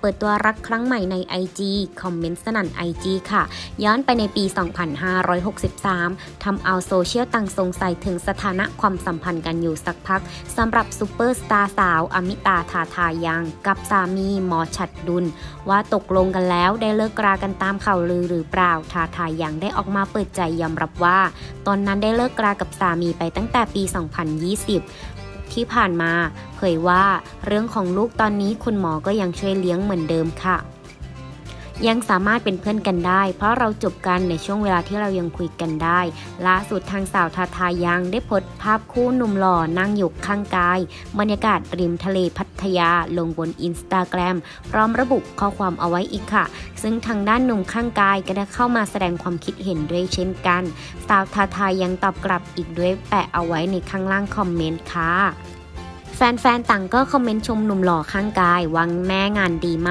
เปิดตัวรักครั้งใหม่ใน IG คอมเมนต์สนั่น IG ค่ะ ย้อนไปในปี 2563 ทำเอาโซเชียลต่างสงสัยถึงสถานะความสัมพันธ์กันอยู่สักพักสำหรับซูเปอร์สตาร์สาว อมิตาทาทายังกับสามีหมอฉัดดุล ว่าตกลงกันแล้วได้เลิกรากันตามข่าวลือหรือเปล่าทาทายังได้ออกมาเปิดใจยอมรับว่า ตอนนั้นได้เลิกรากับสามีไปตั้งแต่ปี 2020 ที่ผ่านมา เผยว่าเรื่องของลูกตอนนี้คุณหมอก็ยังช่วยเลี้ยงเหมือนเดิมค่ะ ยังสามารถเป็นเพื่อนกันได้ เพราะเราจบกันในช่วงเวลาที่เรายังคุยกันได้ล่าสุดทางสาวทาทายังได้โพสต์ภาพคู่หนุ่มหล่อนั่งอยู่ข้างกาย บรรยากาศริมทะเลพัทยาลงบนอินสตาแกรมพร้อมระบุข้อความเอาไว้อีกค่ะ ซึ่งทางด้านหนุ่มข้างกายก็ได้เข้ามาแสดงความคิดเห็นด้วยเช่นกัน สาวทาทายังตอบกลับอีกด้วยแปะเอาไว้ในข้างล่างคอมเมนต์ค่ะ แฟนๆ ต่างก็คอมเมนต์ชมหนุ่มหล่อข้างกายวังแม่งานดีมาก